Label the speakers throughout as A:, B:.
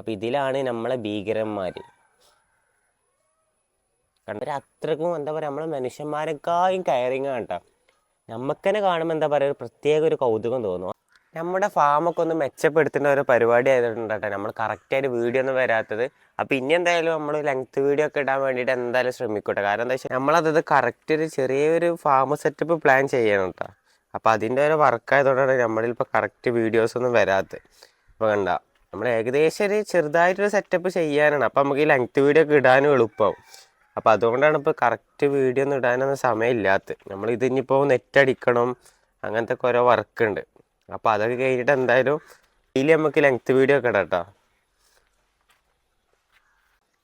A: അപ്പം ഇതിലാണ് നമ്മളെ ഭീകരന്മാർ കണ്ടവർ അത്രക്കും എന്താ പറയുക നമ്മളെ മനുഷ്യന്മാരെക്കായും കയറിങ് കേട്ടോ നമുക്ക് തന്നെ കാണുമ്പോൾ എന്താ പറയുക ഒരു പ്രത്യേക ഒരു കൗതുകം തോന്നും. നമ്മുടെ ഫാമൊക്കെ ഒന്ന് മെച്ചപ്പെടുത്തേണ്ട ഒരു പരിപാടി ആയതുകൊണ്ട് കേട്ടോ നമ്മൾ കറക്റ്റായിട്ട് വീഡിയോ ഒന്നും വരാത്തത്. അപ്പം ഇനി എന്തായാലും നമ്മൾ ലെങ്ത് വീഡിയോ ഒക്കെ ഇടാൻ വേണ്ടിയിട്ട് എന്തായാലും ശ്രമിക്കട്ടെ. കാരണം എന്താ വെച്ചാൽ നമ്മളതത് കറക്റ്റ് ഒരു ചെറിയൊരു ഫാം സെറ്റപ്പ് പ്ലാൻ ചെയ്യണം കേട്ടോ അപ്പോൾ അതിന്റെ ഒരു വർക്കായതുകൊണ്ടാണ് നമ്മളിപ്പോൾ കറക്റ്റ് വീഡിയോസ് ഒന്നും വരാത്തത്. അപ്പോൾ കണ്ട. നമ്മൾ ഏകദേശം ഒരു ചെറുതായിട്ടൊരു സെറ്റപ്പ് ചെയ്യാനാണ്. അപ്പോൾ നമുക്ക് ഈ ലെങ്ത് വീഡിയോ ഒക്കെ ഇടാനും എളുപ്പമാവും അപ്പോൾ അതുകൊണ്ടാണ് ഇപ്പോൾ കറക്റ്റ് വീഡിയോ ഒന്നും ഇടാനൊന്നും സമയമില്ലാത്തത്. നമ്മൾ ഇത് ഇനിയിപ്പോൾ നെറ്റ് അടിക്കണം അങ്ങനത്തെ ഓരോ വർക്ക് ഉണ്ട്. അപ്പോൾ അതൊക്കെ കഴിഞ്ഞിട്ട് എന്തായാലും ഡെയിലി നമുക്ക് ലെങ്ത് വീഡിയോ ഒക്കെ ഇടാം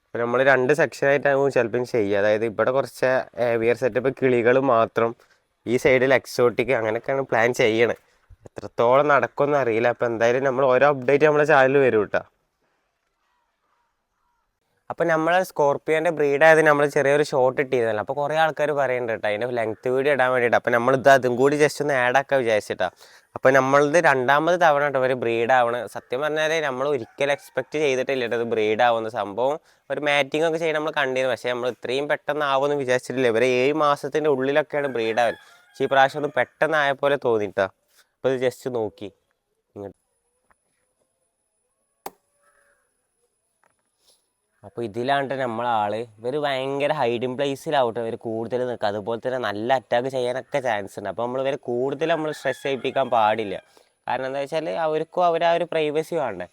A: അപ്പോൾ നമ്മൾ രണ്ട് സെക്ഷനായിട്ടാകും ചിലപ്പം ചെയ്യുക. അതായത് ഇവിടെ കുറച്ച് ഏവിയർ സെറ്റപ്പ് കിളികൾ മാത്രം ഈ സൈഡിൽ എക്സോട്ടിക് അങ്ങനെയൊക്കെയാണ് പ്ലാൻ ചെയ്യണത് എത്രത്തോളം നടക്കുമെന്ന് അറിയില്ല. അപ്പോൾ എന്തായാലും നമ്മൾ ഓരോ അപ്ഡേറ്റ് നമ്മളെ ചാനലിൽ വരും കേട്ടോ അപ്പോൾ നമ്മൾ സ്കോർപ്പിയോന്റെ ബ്രീഡായത് നമ്മൾ ചെറിയൊരു ഷോർട്ട് ഇട്ടിരുന്നല്ലോ. അപ്പോൾ കുറേ ആൾക്കാർ പറയുന്നുണ്ട് കേട്ടോ അതിന്റെ ലെങ്ത് വീഡിയോ ഇടാൻ വേണ്ടിയിട്ട് അപ്പോൾ നമ്മളിത് അതും കൂടി ജസ്റ്റ് ഒന്ന് ആഡ് ആക്കാൻ വിചാരിച്ചിട്ടാ. അപ്പോൾ നമ്മളിത് രണ്ടാമത് തവണ കേട്ടോ ഒരു ബ്രീഡ് ആവണം. സത്യം പറഞ്ഞാൽ നമ്മൾ ഒരിക്കലും എക്സ്പെക്ട് ചെയ്തിട്ടില്ല കേട്ടോ ഇത് ബ്രീഡ് ആവുന്ന സംഭവം. ഒരു മാറ്റിംഗ് ഒക്കെ ചെയ്യാൻ നമ്മൾ കണ്ടിരുന്നു. പക്ഷേ നമ്മൾ ഇത്രയും പെട്ടെന്ന് ആവുമെന്ന് വിചാരിച്ചിട്ടില്ല. ഇവരെ ഏഴ് മാസത്തിന്റെ ഉള്ളിലൊക്കെയാണ് ബ്രീഡ് ആവൽ പക്ഷേ ഈ പ്രാവശ്യം ഒന്ന് പെട്ടെന്ന് ആയ പോലെ തോന്നിട്ടാ. അപ്പോൾ ഇത് ജസ്റ്റ് നോക്കി. അപ്പോൾ ഇതിലാണ്ട് നമ്മളാൾ ഇവർ ഭയങ്കര ഹൈഡിങ് പ്ലേസിലാവട്ടെ ഇവർ കൂടുതൽ നിൽക്കുക അതുപോലെ തന്നെ നല്ല അറ്റാക്ക് ചെയ്യാനൊക്കെ ചാൻസ് ഉണ്ട്. അപ്പോൾ നമ്മൾ ഇവരെ കൂടുതൽ നമ്മൾ സ്ട്രെസ് ചെയ്യിപ്പിക്കാൻ പാടില്ല. കാരണം എന്താ വെച്ചാൽ അവർക്കും അവർ ആ ഒരു പ്രൈവസി വേണ്ടേ.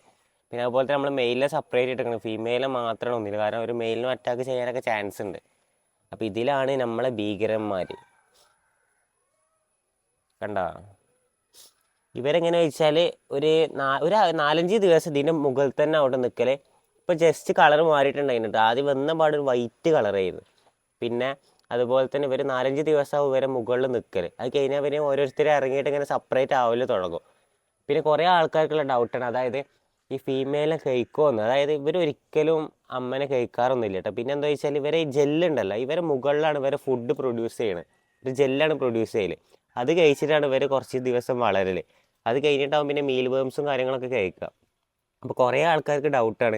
A: പിന്നെ അതുപോലെ തന്നെ നമ്മൾ മെയിലിനെ സെപ്പറേറ്റ് എടുക്കണം ഫീമെയിലെ മാത്രമാണ് ഒന്നില്ല. കാരണം ഒരു മെയിലിനും അറ്റാക്ക് ചെയ്യാനൊക്കെ ചാൻസ് ഉണ്ട്. അപ്പോൾ ഇതിലാണ് നമ്മളെ ഭീകരന്മാർ കണ്ട? ഇവരെങ്ങനെ വെച്ചാൽ ഒരു നാ ഒരു നാലഞ്ച് ദിവസം ഇതിന്റെ മുകളിൽ തന്നെ അവിടെ നിൽക്കൽ ഇപ്പോൾ ജസ്റ്റ് കളർ മാറിയിട്ടുണ്ടായിരുന്നു ആദ്യം വന്ന പാട് ഒരു വൈറ്റ് കളറായിരുന്നു പിന്നെ അതുപോലെ തന്നെ ഇവർ നാലഞ്ച് ദിവസമാവും ഇവരെ മുകളിൽ നിൽക്കൽ അത് കഴിഞ്ഞാൽ പിന്നെ ഓരോരുത്തർ ഇറങ്ങിയിട്ട് ഇങ്ങനെ സെപ്പറേറ്റ് ആവൽ തുടങ്ങും. പിന്നെ കുറേ ആൾക്കാർക്കുള്ള ഡൗട്ടാണ് അതായത് ഈ ഫീമെയിലിനെ കഴിക്കുമെന്ന് അതായത് ഇവർ ഒരിക്കലും അമ്മനെ കഴിക്കാറൊന്നുമില്ല കേട്ടോ പിന്നെ എന്താ വെച്ചാൽ ഇവരെ ജെല്ലുണ്ടല്ലോ ഇവരെ മുകളിലാണ് ഇവരെ ഫുഡ് പ്രൊഡ്യൂസ് ചെയ്യണത്. ഒരു ജെല്ലാണ് പ്രൊഡ്യൂസ് ചെയ്യൽ അത് കഴിച്ചിട്ടാണ് ഇവർ കുറച്ച് ദിവസം വളരൽ അത് കഴിഞ്ഞിട്ടാവും പിന്നെ മീൽ വേംസും കാര്യങ്ങളൊക്കെ കഴിക്കുക. അപ്പോൾ കുറേ ആൾക്കാർക്ക് ഡൗട്ടാണ്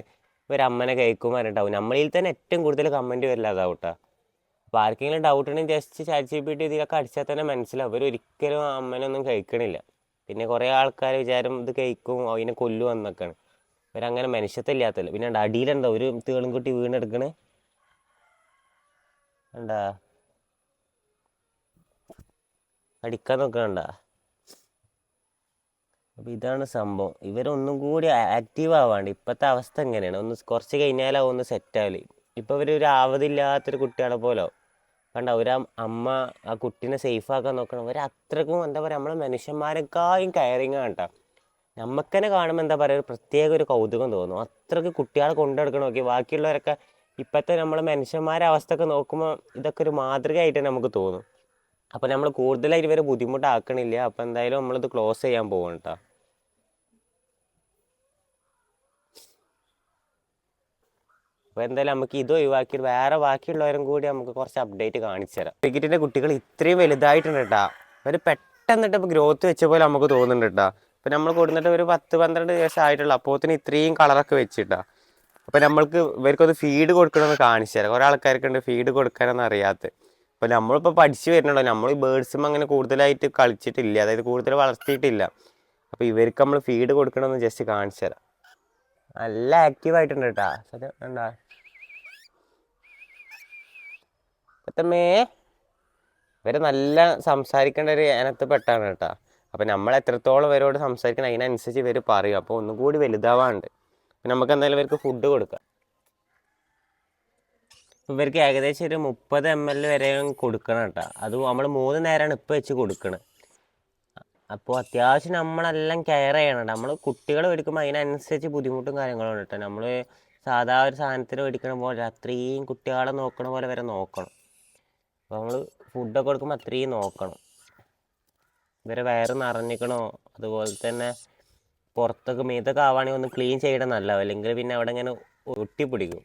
A: ഇവരമ്മനെ കഴിക്കും പറഞ്ഞിട്ടാവും. നമ്മളിൽ തന്നെ ഏറ്റവും കൂടുതൽ കമന്റ് വരില്ല അതാവട്ടാ അപ്പോൾ ആർക്കെങ്കിലും ഡൗട്ട് ഉണ്ടെങ്കിൽ just chat G P T ഇതിലൊക്കെ അടിച്ചാൽ തന്നെ മനസ്സിലാവും. അവർ ഒരിക്കലും അമ്മനൊന്നും കഴിക്കണില്ല. പിന്നെ കുറേ ആൾക്കാർ വിചാരം ഇത് കഴിക്കും അതിനെ കൊല്ലും എന്നൊക്കെയാണ്. ഇവരങ്ങനെ മനുഷ്യത്തില്ലാത്തല്ലോ പിന്നെ അടിയിലുണ്ടോ ഒരു തേളും കുട്ടി വീണെടുക്കണേ? ഉണ്ടാ അടിക്കാൻ നോക്കണ്ട അപ്പോൾ ഇതാണ് സംഭവം. ഇവരൊന്നും കൂടി ആക്റ്റീവ് ആവാണ്ട്. ഇപ്പോഴത്തെ അവസ്ഥ എങ്ങനെയാണ്? ഒന്ന് കുറച്ച് കഴിഞ്ഞാലോ ഒന്ന് സെറ്റ് ആവൽ. ഇപ്പോൾ ഇവർ ഒരു ആവതില്ലാത്തൊരു കുട്ടികളെ പോലെ കണ്ട ഒരു അമ്മ ആ കുട്ടീനെ സേഫ് ആക്കാൻ നോക്കണം. അവർ അത്രക്കും എന്താ പറയുക നമ്മളെ മനുഷ്യന്മാരെക്കായും കയറിങ് കേട്ടോ നമുക്ക് തന്നെ കാണുമ്പോൾ എന്താ പറയുക ഒരു പ്രത്യേക ഒരു കൗതുകം തോന്നും. അത്രയ്ക്ക് കുട്ടികളെ കൊണ്ടെടുക്കണം നോക്കി. ബാക്കിയുള്ളവരൊക്കെ ഇപ്പോഴത്തെ നമ്മളെ മനുഷ്യന്മാരെ അവസ്ഥയൊക്കെ നോക്കുമ്പോൾ ഇതൊക്കെ ഒരു മാതൃകയായിട്ട് നമുക്ക് തോന്നും. അപ്പോൾ നമ്മൾ കൂടുതലായിട്ട് ഇവരെ ബുദ്ധിമുട്ടാക്കണില്ല. അപ്പോൾ എന്തായാലും നമ്മളിത് ക്ലോസ് ചെയ്യാൻ പോകണം കേട്ടോ അപ്പോൾ എന്തായാലും നമുക്ക് ഇത് ഒഴിവാക്കി വേറെ ബാക്കിയുള്ളവരും കൂടി നമുക്ക് കുറച്ച് അപ്ഡേറ്റ് കാണിച്ചു തരാം. ക്രിക്കറ്റിന്റെ കുട്ടികൾ ഇത്രയും വലുതായിട്ടുണ്ട് കേട്ടോ അവർ പെട്ടെന്നിട്ട് ഇപ്പോൾ ഗ്രോത്ത് വെച്ച പോലെ നമുക്ക് തോന്നുന്നുണ്ട് കേട്ടോ അപ്പോൾ നമ്മൾ കൊടുത്തിട്ട് ഒരു പത്ത് പന്ത്രണ്ട് ദിവസം ആയിട്ടുള്ളൂ. അപ്പോത്തിന് ഇത്രയും കളറൊക്കെ വെച്ചിട്ടാ അപ്പോൾ നമ്മൾക്ക് ഇവർക്കൊന്ന് ഫീഡ് കൊടുക്കണമെന്ന് കാണിച്ചു തരാം. കുറേ ആൾക്കാർക്കുണ്ട് ഫീഡ് കൊടുക്കാനൊന്നും അറിയാത്ത. അപ്പോൾ നമ്മളിപ്പോൾ പഠിച്ചു വരുന്നുണ്ടോ? നമ്മൾ ഈ ബേഡ്സും അങ്ങനെ കൂടുതലായിട്ട് കളിച്ചിട്ടില്ല. അതായത് കൂടുതൽ വളർത്തിയിട്ടില്ല. അപ്പോൾ ഇവർക്ക് നമ്മൾ ഫീഡ് കൊടുക്കണമെന്ന് ജസ്റ്റ് കാണിച്ചു തരാം. നല്ല ആക്റ്റീവ് ആയിട്ടുണ്ട് കേട്ടാ സത്യം എന്താ? പത്തമ്മേ ഇവരെ നല്ല സംസാരിക്കേണ്ട ഒരു ഇനത്ത് പെട്ടാണ് കേട്ടാ അപ്പം നമ്മൾ എത്രത്തോളം ഇവരോട് സംസാരിക്കണം അതിനനുസരിച്ച് ഇവർ പറയും. അപ്പോൾ ഒന്നും കൂടി വലുതാവാണ്ട്. നമുക്ക് എന്തായാലും ഇവർക്ക് ഫുഡ് കൊടുക്കാം. ഇവർക്ക് ഏകദേശം ഒരു മുപ്പത് എം എൽ വരെ കൊടുക്കണം കേട്ടോ. അത് നമ്മൾ മൂന്ന് നേരമാണ് ഇപ്പോൾ വെച്ച് കൊടുക്കണത് അപ്പോൾ അത്യാവശ്യം നമ്മളെല്ലാം കെയർ ചെയ്യണം നമ്മൾ കുട്ടികൾ മേടിക്കുമ്പോൾ അതിനനുസരിച്ച് ബുദ്ധിമുട്ടും കാര്യങ്ങളും ഉണ്ട് കേട്ടോ. നമ്മൾ സാധാ ഒരു സാധനത്തിന് മേടിക്കണ പോലെ അത്രയും കുട്ടികളെ നോക്കണ പോലെ വരെ നോക്കണം. അപ്പോൾ നമ്മൾ ഫുഡൊക്കെ കൊടുക്കുമ്പോൾ അത്രയും നോക്കണം. ഇവരെ വയറ് നിറഞ്ഞിക്കണോ? അതുപോലെ തന്നെ പുറത്തൊക്കെ മീത്തൊക്കെ ആവുകയാണെങ്കിൽ ഒന്ന് ക്ലീൻ ചെയ്യണം നല്ലതാവും. അല്ലെങ്കിൽ പിന്നെ അവിടെ ഇങ്ങനെ ഒട്ടിപ്പിടിക്കും.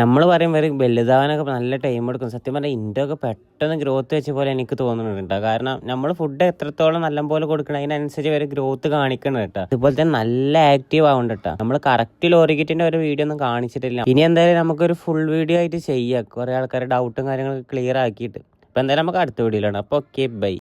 B: നമ്മൾ പറയും വരെ വലുതാവാനൊക്കെ നല്ല ടൈം എടുക്കും. സത്യം പറഞ്ഞാൽ ഒക്കെ പെട്ടെന്ന് ഗ്രോത്ത് വെച്ച പോലെ എനിക്ക് തോന്നുന്നുണ്ട് കാരണം നമ്മൾ ഫുഡ് എത്രത്തോളം നല്ലപോലെ കൊടുക്കണം അതിനനുസരിച്ച് അവർ ഗ്രോത്ത് കാണിക്കണം കേട്ടോ അതുപോലെ തന്നെ നല്ല ആക്റ്റീവ് ആവുന്നുണ്ട് കേട്ടോ നമ്മൾ കറക്റ്റ് ലോറിക്കിറ്റിന്റെ ഒരു വീഡിയോ ഒന്നും കാണിച്ചിട്ടില്ല. ഇനി എന്തായാലും നമുക്കൊരു ഫുൾ വീഡിയോ ആയിട്ട് ചെയ്യാം. കുറേ ആൾക്കാരുടെ ഡൗട്ടും കാര്യങ്ങളൊക്കെ ക്ലിയർ ആക്കിയിട്ട്. അപ്പോൾ എന്തായാലും നമുക്ക് അടുത്ത വീഡിയോയിലാണ് അപ്പോൾ ഓക്കെ ബൈ